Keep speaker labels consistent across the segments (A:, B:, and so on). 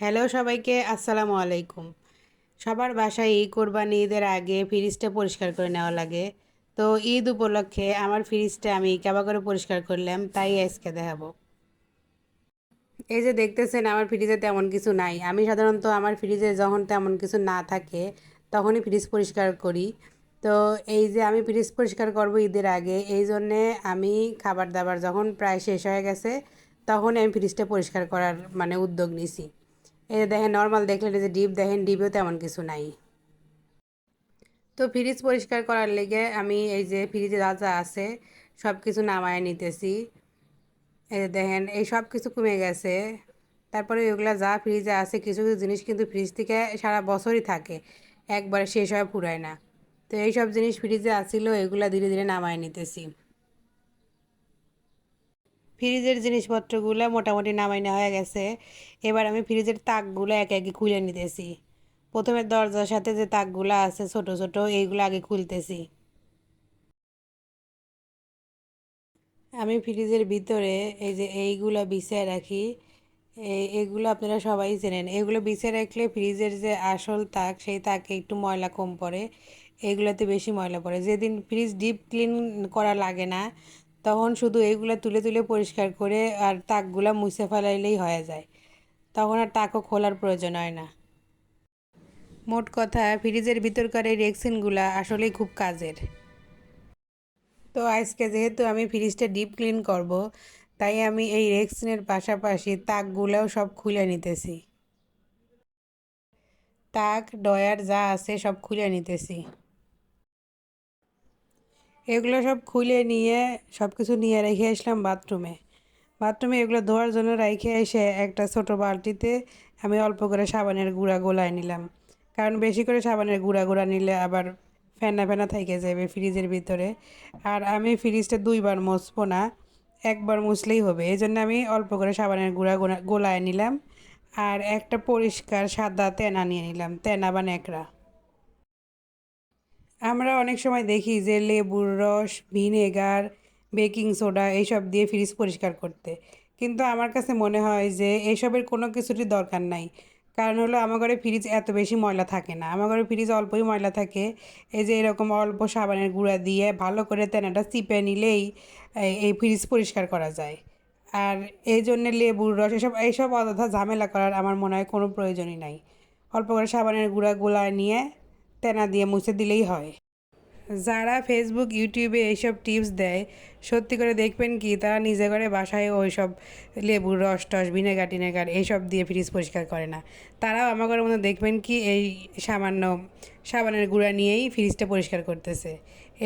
A: Hello সবাইকে, আসসালামু আলাইকুম। সবার বাসায় এই কোরবানি ঈদের আগে ফ্রিজটা পরিষ্কার করে নেওয়া লাগে। তো ঈদ উপলক্ষে আমার ফ্রিজটা আমি কেবা করে পরিষ্কার করলাম, তাই আজকে দেখাবো। এই যে দেখতেছেন, আমার ফ্রিজে তেমন কিছু নাই। আমি সাধারণত আমার ফ্রিজে যখন তেমন কিছু না থাকে, তখনই ফ্রিজ পরিষ্কার করি। তো এই যে আমি ফ্রিজ পরিষ্কার করব ঈদের আগে, এই জন্যে আমি খাবার দাবার যখন প্রায় শেষ হয়ে গেছে, তখনই আমি ফ্রিজটা পরিষ্কার করার মানে উদ্যোগ নিছি। এই দেখেন নর্মাল দেখলেন যে ডিপ দেখেন ডিপেও তেমন কিছু নাই। তো ফ্রিজ পরিষ্কার করার লেগে আমি এই যে ফ্রিজে যা যা আছে সব কিছু নামায় নিতেছি। এই দেখেন, এই সব কিছু কমে গেছে। তারপরে ওইগুলো যা ফ্রিজে আছে, কিছু কিছু জিনিস কিন্তু ফ্রিজ থেকে সারা বছরই থাকে। একবারে শেষ হয়ে ফুরায় না। তো এই সব জিনিস ফ্রিজে আসছিল এগুলো ধীরে ধীরে নামায় নিতেছি। ফ্রিজের জিনিসপত্রগুলো মোটামুটি নামাই নেওয়া হয়ে গেছে। এবার আমি ফ্রিজের তাকগুলো একে একে খুলে নিতেছি। প্রথমে দরজার সাথে যে তাকগুলো আছে, ছোট ছোট, এইগুলো আগে খুলতেছি। আমি ফ্রিজের ভিতরে এই যে এইগুলো বিছিয়ে রাখি। এগুলো আপনারা সবাই চেনেন। এগুলো বিছিয়ে রাখলে ফ্রিজের যে আসল তাক, সেই তাকে একটু ময়লা কম পড়ে। এগুলোতে বেশি ময়লা পড়ে। যেদিন ফ্রিজ ডিপ ক্লিন করা লাগে না তখন শুধু এইগুলো তুলে তুলে পরিষ্কার করে আর তাকগুলো মুছে ফেলাইলেই হয়ে যায়। তখন আর তাকও খোলার প্রয়োজন হয় না। মোট কথা, ফ্রিজের ভিতরকার এই রেক্সিনগুলো আসলেই খুব কাজের। তো আজকে যেহেতু আমি ফ্রিজটা ডিপ ক্লিন করব, তাই আমি এই রেক্সিনের পাশাপাশি তাকগুলোও সব খুলে নিতেছি। তাক ডয়ার যা আছে সব খুলে নিতেছি। এগুলো সব খুলে নিয়ে সব কিছু নিয়ে রেখে আসলাম বাথরুমে। বাথরুমে এগুলো ধোয়ার জন্য রেখে এসে একটা ছোট বালতিতে আমি অল্প করে সাবানের গুঁড়া গোলায় নিলাম। কারণ বেশি করে সাবানের গুঁড়া গুঁড়া নিলে আবার ফেনা ফেনা থেকে যাবে ফ্রিজের ভিতরে। আর আমি ফ্রিজটা দুইবার মুছবো না, একবার মুছলেই হবে। এই জন্য আমি অল্প করে সাবানের গুঁড়া গোলায় নিলাম। আর একটা পরিষ্কার সাদা তেনা নিয়ে নিলাম, তেনা বা ন্যাকড়া। আমরা অনেক সময় দেখি যে লেবুর রস, ভিনেগার, বেকিং সোডা এইসব দিয়ে ফ্রিজ পরিষ্কার করতে। কিন্তু আমার কাছে মনে হয় যে এইসবের কোনো কিছুরই দরকার নাই। কারণ হলো আমার ঘরে ফ্রিজ এত বেশি ময়লা থাকে না। আমার ঘরে ফ্রিজ অল্পই ময়লা থাকে। এই যে এরকম অল্প সাবানের গুঁড়া দিয়ে ভালো করে তেনাটা চিপে নিলেই এই ফ্রিজ পরিষ্কার করা যায়। আর এই জন্যে লেবুর রস এসব এইসব অযথা ঝামেলা করার আমার মনে হয় কোনো প্রয়োজনই নাই। অল্প করে সাবানের গুঁড়া গোলায় নিয়ে তেনা দিয়ে মুছে দিলেই হয়। যারা ফেসবুক ইউটিউবে এইসব টিপস দেয়, সত্যি করে দেখবেন কি, তারা নিজে করে বাসায় ওই সব লেবুর রস টস, ভিনেগার, টিনেগার এইসব দিয়ে ফ্রিজ পরিষ্কার করে না। তারাও আমার মধ্যে দেখবেন কি, এই সামান্য সাবানের গুঁড়া নিয়েই ফ্রিজটা পরিষ্কার করতেছে।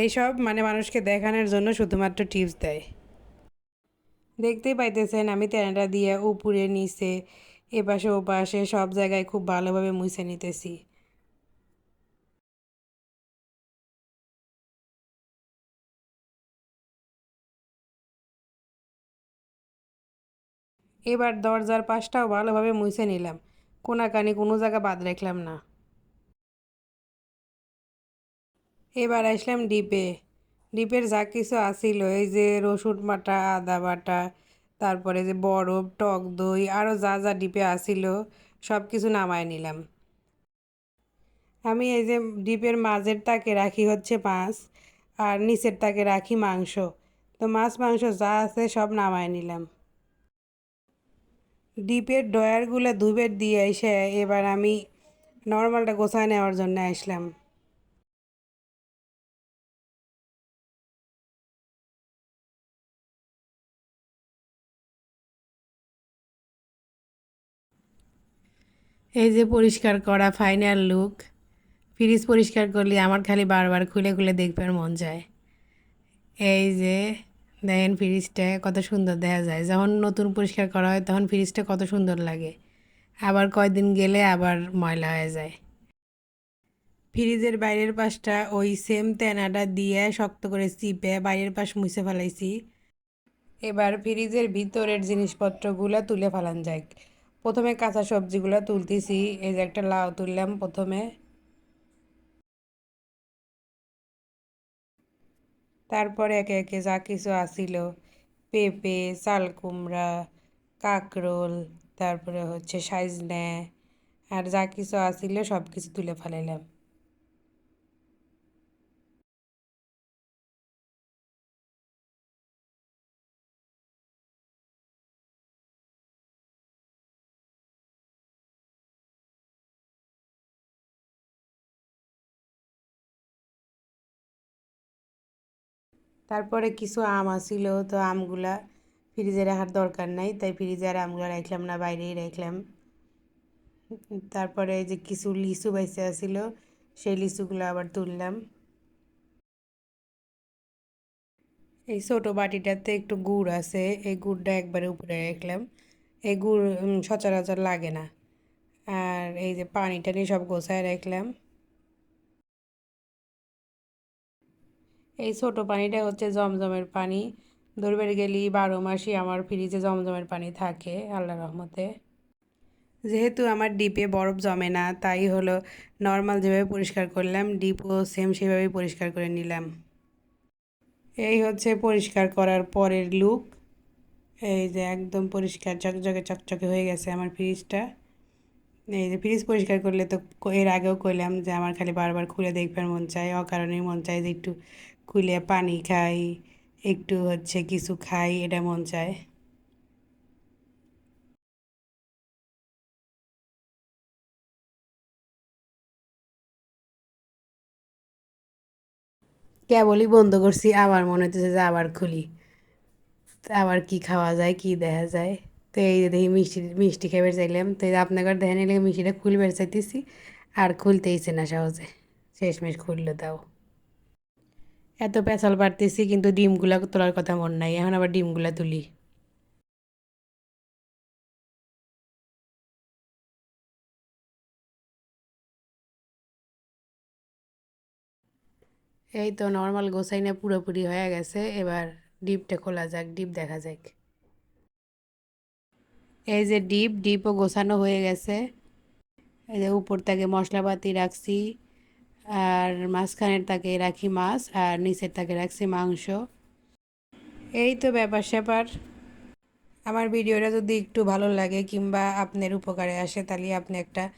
A: এইসব মানে মানুষকে দেখানোর জন্য শুধুমাত্র টিপস দেয়। দেখতেই পাইতেছেন, আমি তেনাটা দিয়ে উপরে, নিচে, এপাশে, ওপাশে সব জায়গায় খুব ভালোভাবে মুছে নিতেছি। এবার দরজার পাশটাও ভালোভাবে মুছে নিলাম। কোনাকানি কোনো জায়গা বাদ রাখলাম না। এবার আসলাম ডিপে। ডিপের যা কিছু আসিল এই যে রসুন বাটা, আদা বাটা, তারপরে যে বরফ, টক দই, আরও যা যা ডিপে আসিল সব কিছু নামায় নিলাম। আমি এই যে ডিপের মাঝের তাকে রাখি হচ্ছে মাছ, আর নিচের তাকে রাখি মাংস। তো মাছ, মাংস যা আছে সব নামায় নিলাম। ডিপের ডয়ারগুলো ধুবের দিয়ে এসে এবার আমি নর্মালটা গোছায় নেওয়ার জন্য আসলাম। এই যে পরিষ্কার করা ফাইনাল লুক, ফ্রিজ পরিষ্কার করলে আমার খালি বারবার খুলে খুলে দেখবার মন যায়। এই যে দেখেন ফ্রিজটা কত সুন্দর দেখা যায়। যখন নতুন পরিষ্কার করা হয় তখন ফ্রিজটা কত সুন্দর লাগে। আবার কয়দিন গেলে আবার ময়লা হয়ে যায়। ফ্রিজের বাইরের পাশটা ওই সেম তেনাটা দিয়ে শক্ত করে চিপে বাইরের পাশ মুছে ফেলাইছি। এবার ফ্রিজের ভিতরের জিনিসপত্রগুলো তুলে ফেলান যায় প্রথমে কাঁচা সবজিগুলো তুলতেছি। এই যে একটা লাউ তুললাম প্রথমে। তারপরে একে একে যা কিছু আসিল, পেঁপে, চাল কুমড়া, কাঁকরোল, তারপরে হচ্ছে সাইজ নেয় আর যা কিছু আসিল সব কিছু তুলে ফেলাইলাম। তারপরে কিছু আম আসিল তো আমগুলা ফ্রিজে রাখার দরকার নাই, তাই ফ্রিজে আর আমগুলো রাখলাম না, বাইরেই রাখলাম। তারপরে যে কিছু লিচু বাইসে আসিল সেই লিচুগুলো আবার তুললাম। এই ছোটো বাটিটাতে একটু গুড় আছে, এই গুড়টা একবারে উপরে রাখলাম। এই গুড় সচরাচর লাগে না। আর এই যে পানি টানি সব গোছায় রাখলাম। এই ছোট পানিটা হচ্ছে জমজমের পানি। দরবার গেলি বারো মাসই আমার ফ্রিজে জমজমের পানি থাকে আল্লাহ রহমতে। যেহেতু আমার ডিপে বরফ জমে না, তাই হলো নর্মাল যেভাবে পরিষ্কার করলাম, ডিপও সেম সেভাবেই পরিষ্কার করে নিলাম। এই হচ্ছে পরিষ্কার করার পরের লুক এই যে একদম পরিষ্কার, চকচকে চকচকে হয়ে গেছে আমার ফ্রিজটা। এই যে ফ্রিজ পরিষ্কার করলে তো এর আগেও কইলাম যে আমার খালি বারবার খুলে দেখবার মন চায়, অকারণেই মন চায় যে একটু খুলে পানি খাই, একটু হচ্ছে কিছু খাই, এটা মন চায়। কেবলই বন্ধ করছি, আবার মনে হচ্ছে যে আবার খুলি। আবার কি খাওয়া যায়, কি দেখা যায়? তো এই যে দেখি মিষ্টি মিষ্টি খেয়ে চাইলাম। তো এই যে আপনাদের দেখে নিলে মিষ্টিটা খুলবে চাইতেছি, আর খুলতেইছে না সহজে। শেষমেশ খুললো তাও। এত পেঁচাল পারতেছি, কিন্তু ডিমগুলা তোলার কথা মন নাই। এখন আবার ডিমগুলা তুলি। এই তো নর্মাল গোসাইনা পুরোপুরি হয়ে গেছে। এবার ডিপটা খোলা যাক, ডিপ দেখা যাক। এই যে ডিপ, ডিপও গোছানো হয়ে গেছে। এই যে উপর থেকে মশলাপাতি রাখছি। আর মাঝখানের তাকে রাখি মাছ আর নিচের তাকে রাখছি মাংস। এই তো ব্যাপার স্যাপার। আমার ভিডিওটা যদি একটু ভালো লাগে কিংবা আপনার উপকারে আসে, তাহলে আপনি একটা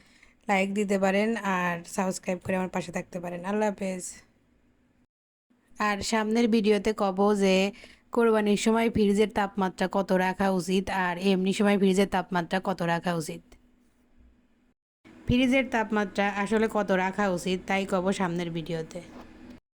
A: লাইক দিতে পারেন আর সাবস্ক্রাইব করে আমার পাশে থাকতে পারেন। আল্লাহ হাফেজ। আর সামনের ভিডিওতে কব যে, কোরবানির সময় ফ্রিজের তাপমাত্রা কত রাখা উচিত আর এমনি সময় ফ্রিজের তাপমাত্রা কত রাখা উচিত? ফ্রিজের তাপমাত্রা আসলে কত রাখা উচিত তাই কব সামনের ভিডিওতে।